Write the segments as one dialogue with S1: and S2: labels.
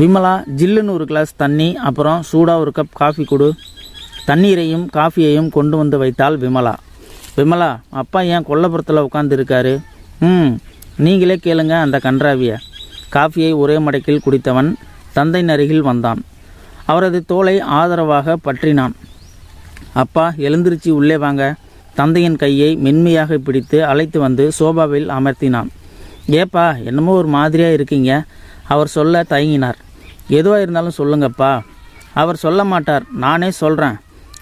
S1: விமலா ஜில்லுன்னு ஒரு கிளாஸ் தண்ணி அப்புறம் சூடாக ஒரு கப் காஃபி கொடு. தண்ணீரையும் காஃபியையும் கொண்டு வந்து வைத்தாள் விமலா. விமலா அப்பா ஏன் கொல்லப்புறத்தில் உட்காந்துருக்காரு ம் நீங்களே கேளுங்க அந்த கன்றாவிய. காஃபியை ஒரே மடக்கில் குடித்தவன் தந்தையின் அருகில் வந்தான். அவரது தோலை ஆதரவாக பற்றினான். அப்பா எழுந்திருச்சு உள்ளே வாங்க. தந்தையின் கையை மென்மையாக பிடித்து அழைத்து வந்து சோபாவில் அமர்த்தினான். ஏப்பா என்னமோ ஒரு மாதிரியாக இருக்கீங்க. அவர் சொல்ல தயங்கினார். எதுவாக இருந்தாலும் சொல்லுங்கப்பா. அவர் சொல்ல மாட்டார். நானே சொல்கிறேன்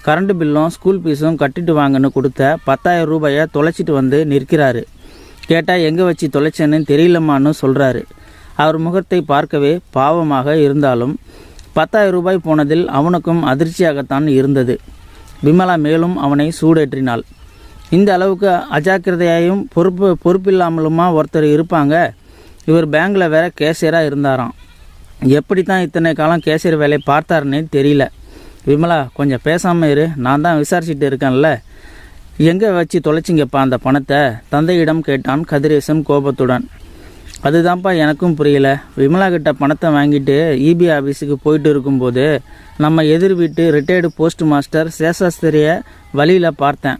S1: கரண்ட் பில்லும் ஸ்கூல் ஃபீஸும் கட்டிட்டு வாங்கன்னு கொடுத்த பத்தாயிரம் ரூபாயை தொலைச்சிட்டு வந்து நிற்கிறாரு. கேட்டால் எங்கே வச்சு தொலைச்சேன்னு தெரியலம்மான்னு சொல்கிறாரு அவர் முகத்தை பார்க்கவே பாவமாக இருந்தாலும் பத்தாயிரம் ரூபாய் போனதில் அவனுக்கும் அதிர்ச்சியாகத்தான் இருந்தது. விமலா மேலும் அவனை சூடேற்றினாள். இந்த அளவுக்கு அஜாக்கிரதையாயும் பொறுப்பு பொறுப்பில்லாமலுமா ஒருத்தர் இருப்பாங்க? இவர் பேங்கில் வேற கேஷியராக இருந்தாராம். எப்படி தான் இத்தனை காலம் கேஷியர் வேலையை பார்த்தாருன்னே தெரியல. விமலா கொஞ்சம் பேசாமல் இரு. நான் தான் விசாரிச்சுட்டு இருக்கேன்ல. எங்கே வச்சு தொலைச்சிங்கப்பா அந்த பணத்தை? தந்தையிடம் கேட்டான் கதிரேசன் கோபத்துடன். அதுதான்ப்பா எனக்கும் புரியல. விமலா கிட்ட பணத்தை வாங்கிட்டு இபி ஆஃபீஸுக்கு போயிட்டு இருக்கும்போது நம்ம எதிர் வீட்டு ரிட்டையர்டு போஸ்ட் மாஸ்டர் சேஷாஸ்திரியை வழியில் பார்த்தேன்.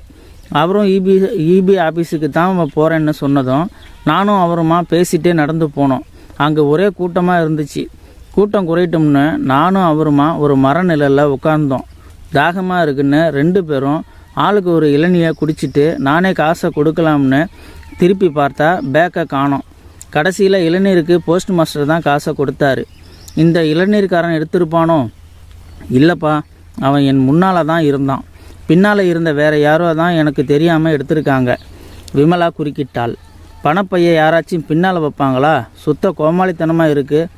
S1: அவரும் இபி இபி ஆஃபீஸுக்கு தான் போகிறேன்னு சொன்னதும் நானும் அவருமா பேசிகிட்டே நடந்து போனோம். அங்கே ஒரே கூட்டமாக இருந்துச்சு. கூட்டம் குறையட்டும்னு நானும் அவருமா ஒரு மர நிழலில் உட்கார்ந்தோம் தாகமாக இருக்குன்னு ரெண்டு பேரும் ஆளுக்கு ஒரு இளநியை குடிச்சிட்டு நானே காசை கொடுக்கலாம்னு திருப்பி பார்த்தா பேக்கை காணோம். கடைசியில் இளநீருக்கு போஸ்ட் மாஸ்டர் தான் காசை கொடுத்தாரு. இந்த இளநீர்காரன் எடுத்திருப்பானோ? இல்லைப்பா அவன் என் முன்னால் தான் இருந்தான். பின்னால் இருந்த வேற யாரோ தான் எனக்கு தெரியாமல் எடுத்திருக்காங்க. விமலா குறுக்கிட்டாள். பணப்பையை யாராச்சும் பின்னால் வைப்பாங்களா? சுத்த கோமாளித்தனமாக இருக்குது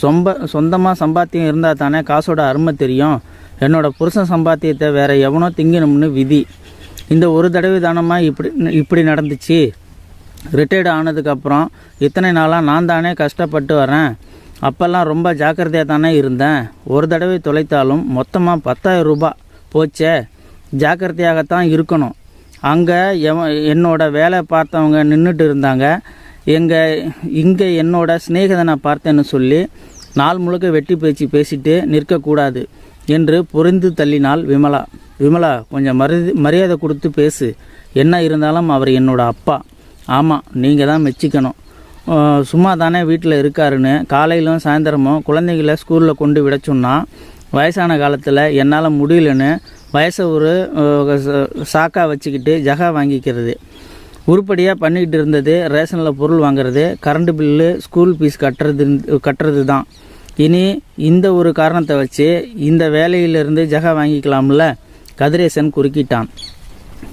S1: சொம்ப சொந்தமாக சம்பாத்தியம் இருந்தால் தானே காசோட அருமை தெரியும். என்னோட புருஷன் சம்பாத்தியத்தை வேற எவனோ திங்கணும்னு விதி. இந்த ஒரு தடவை தானமாக இப்படி இப்படி நடந்துச்சு? ரிட்டையர்டு ஆனதுக்கப்புறம் இத்தனை நாளாக நான் தானே கஷ்டப்பட்டு வரேன். அப்போல்லாம் ரொம்ப ஜாக்கிரதையாக தானே இருந்தேன். ஒரு தடவை தொலைத்தாலும் மொத்தமாக பத்தாயிரம் ரூபாய் போச்சே. ஜாக்கிரதையாகத்தான் இருக்கணும். அங்கே எவன் என்னோட வேலை பார்த்தவங்க நின்றுட்டு இருந்தாங்க. எங்கள் இங்கே என்னோட சிநேகிதனை பார்த்தேன்னு சொல்லி நாள் முழுக்க வெட்டி பேச்சு பேசிட்டு நிற்கக்கூடாது என்று புரிந்து தள்ளினாள் விமலா. விமலா கொஞ்சம் மரியாதை மரியாதை கொடுத்து பேசு. என்ன இருந்தாலும் அவர் என்னோட அப்பா. ஆமாம் நீங்கள் தான் மெச்சிக்கணும். சும்மா தானே வீட்டில் இருக்காருன்னு காலையிலும் சாயந்தரமும் குழந்தைகளை ஸ்கூலில் கொண்டு விட சொன்னால் வயசான காலத்தில் என்னால் முடியலன்னு வயசை ஒரு சாக்கா வச்சுக்கிட்டு ஜகா வாங்கிக்கிறது. உருப்படியாக பண்ணிக்கிட்டு இருந்தது ரேஷனில் பொருள் வாங்குறது கரண்ட் பில்லு ஸ்கூல் ஃபீஸ் கட்டுறது கட்டுறது தான். இனி இந்த ஒரு காரணத்தை வச்சு இந்த வேலையிலிருந்து ஜகா வாங்கிக்கலாம்ல கதிரேசன் குறுக்கிட்டான்.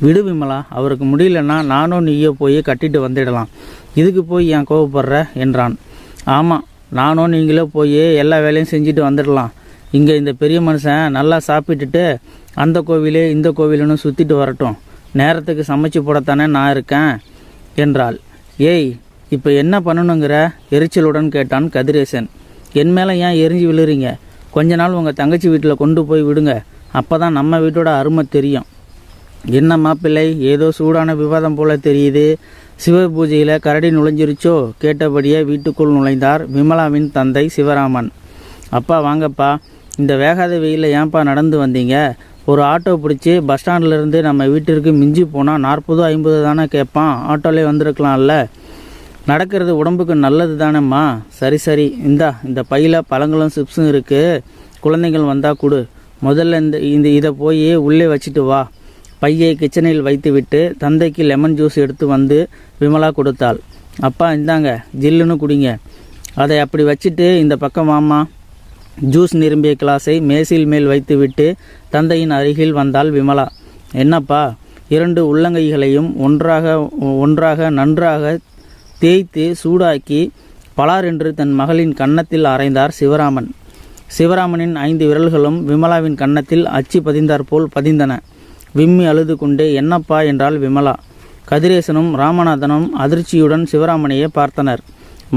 S1: விடு விமலா அவருக்கு முடியலன்னா நானும் நீயோ போய் கட்டிட்டு வந்துடலாம். இதுக்கு போய் ஏன் கோவப்படுற? என்றான். ஆமாம் நானும் நீங்களே போய் எல்லா வேலையும் செஞ்சுட்டு வந்துடலாம். இங்கே இந்த பெரிய மனுஷன் நல்லா சாப்பிட்டுட்டு அந்த கோவிலு இந்த கோவிலுன்னு சுற்றிட்டு வரட்டும். நேரத்துக்கு சமைச்சு போடத்தானே நான் இருக்கேன் என்றாள். ஏய் இப்போ என்ன பண்ணணுங்கிற? எரிச்சலுடன் கேட்டான் கதிரேசன். என் மேலே ஏன் எரிஞ்சு விழுறீங்க? கொஞ்ச நாள் உங்கள் தங்கச்சி வீட்டில் கொண்டு போய் விடுங்க. அப்போ தான் நம்ம வீட்டோட அருமை தெரியும். என்ன மாப்பிள்ளை ஏதோ சூடான விவாதம் போல தெரியுது. சிவ பூஜையில் கரடி நுழைஞ்சிருச்சோ? கேட்டபடியே வீட்டுக்குள் நுழைந்தார் விமலாவின் தந்தை சிவராமன். அப்பா வாங்கப்பா. இந்த வேகாத வெயிலில் ஏன்பா நடந்து வந்தீங்க? ஒரு ஆட்டோ பிடிச்சி பஸ் ஸ்டாண்ட்லேருந்து நம்ம வீட்டிற்கு மிஞ்சி போனால் நாற்பது ஐம்பது தானே கேட்பான் ஆட்டோலே வந்திருக்கலாம்ல. நடக்கிறது உடம்புக்கு நல்லது தானேம்மா? சரி சரி. இந்தா இந்த பையில் பழங்களும் சிப்ஸும் இருக்குது குழந்தைகள் வந்தால் கொடு. முதல்ல இந்த இந்த இதை போய் உள்ளே வச்சுட்டு வா. பையை கிச்சனில் வைத்துவிட்டு தந்தைக்கு லெமன் ஜூஸ் எடுத்து வந்து விமலா கொடுத்தாள். அப்பா இந்தாங்க ஜில்லுன்னு குடிங்க. அதை அப்படி வச்சுட்டு இந்த பக்கம் வாம்மா. ஜூஸ் நிரம்பிய கிளாஸை மேசையில் மேல் வைத்துவிட்டு தந்தையின் அருகில் வந்தாள் விமலா. என்னப்பா இரண்டு உள்ளங்கைகளையும் ஒன்றாக ஒன்றாக நன்றாக தேய்த்து சூடாக்கி பலார் என்று தன் மகளின் கன்னத்தில் அரைந்தார் சிவராமன். சிவராமனின் ஐந்து விரல்களும் விமலாவின் கன்னத்தில் அச்சு பதிந்தாற்போல் பதிந்தன. விம்மி அழுது கொண்டே என்னப்பா? என்றாள் விமலா. கதிரேசனும் ராமநாதனும் அதிர்ச்சியுடன் சிவராமனையே பார்த்தனர்.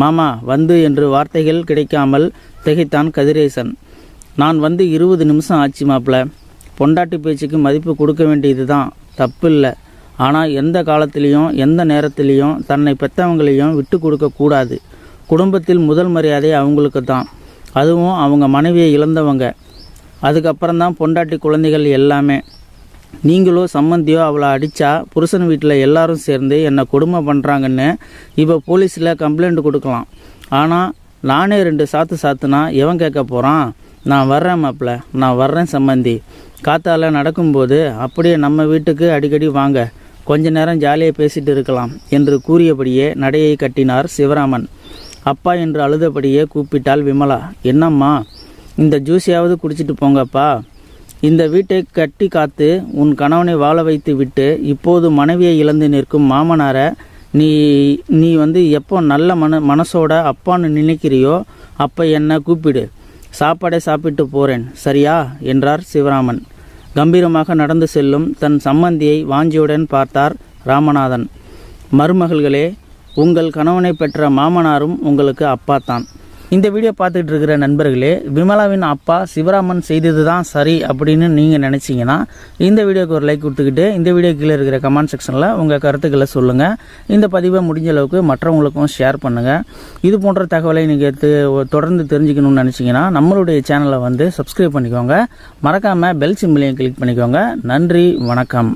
S1: மாமா வந்து என்று வார்த்தைகள் கிடைக்காமல் திகைத்தான் கதிரேசன். நான் வந்து இருபது நிமிஷம் ஆச்சு மாப்பிள. பொண்டாட்டி பேச்சுக்கு மதிப்பு கொடுக்க வேண்டியது தான் தப்பு இல்லை ஆனால் எந்த காலத்திலையும் எந்த நேரத்திலையும் தன்னை பெற்றவங்களையும் விட்டு கொடுக்க கூடாது. குடும்பத்தில் முதல் மரியாதை அவங்களுக்கு தான் அதுவும் அவங்க மனைவியை இழந்தவங்க. அதுக்கப்புறம் தான் பொண்டாட்டி குழந்தைகள் எல்லாமே. நீங்களோ சம்மந்தியோ அவளை அடித்தா புருஷன் வீட்டில் எல்லாரும் சேர்ந்து என்னை கொடுமை பண்ணுறாங்கன்னு இப்போ போலீஸில் கம்ப்ளைண்ட் கொடுக்கலாம். ஆனால் நானே ரெண்டு சாத்து சாத்துனா எவன் கேட்க போகிறான் நான் வர்றேன் மாப்பிள்ள நான் வர்றேன் சம்மந்தி. காத்தால நடக்கும்போது அப்படியே நம்ம வீட்டுக்கு அடிக்கடி வாங்க. கொஞ்ச நேரம் ஜாலியாக பேசிட்டு இருக்கலாம் என்று கூறியபடியே நடையை கட்டினார் சிவராமன். அப்பா என்று அழுதபடியே கூப்பிட்டாள் விமலா என்னம்மா இந்த ஜூஸையாவது குடிச்சிட்டு போங்கப்பா. இந்த வீட்டை கட்டி காத்து உன் கணவனை வாழ வைத்து விட்டு இப்போது மனைவியை இழந்து நிற்கும் மாமனாரை நீ நீ வந்து எப்போ நல்ல மன மனசோட அப்பான்னு நினைக்கிறியோ அப்போ என்னை கூப்பிடு. சாப்பாடை சாப்பிட்டு போகிறேன் சரியா? என்றார் சிவராமன். கம்பீரமாக நடந்து செல்லும் தன் சம்மந்தியை வாஞ்சியுடன் பார்த்தார் ராமநாதன். மருமகள்களே உங்கள் கணவனை பெற்ற மாமனாரும் உங்களுக்கு அப்பா தான் இந்த வீடியோ பார்த்துட்டு இருக்கிற நண்பர்களே விமலாவின் அப்பா சிவராமன் செய்தது தான் சரி அப்படின்னு நீங்கள் நினச்சிங்கன்னா இந்த வீடியோக்கு ஒரு லைக் கொடுத்துக்கிட்டு இந்த வீடியோ கீழே இருக்கிற கமெண்ட் செக்ஷனில் உங்கள் கருத்துக்களை சொல்லுங்கள் இந்த பதிவை முடிஞ்ச அளவுக்கு மற்றவங்களுக்கும் ஷேர் பண்ணுங்கள் இது போன்ற தகவலை நீங்கள் தொடர்ந்து தெரிஞ்சுக்கணும்னு நினச்சிங்கன்னா நம்மளுடைய சேனலை வந்து சப்ஸ்கிரைப் பண்ணிக்கோங்க. மறக்காமல் பெல் சிம்பிளையும் கிளிக் பண்ணிக்கோங்க. நன்றி வணக்கம்.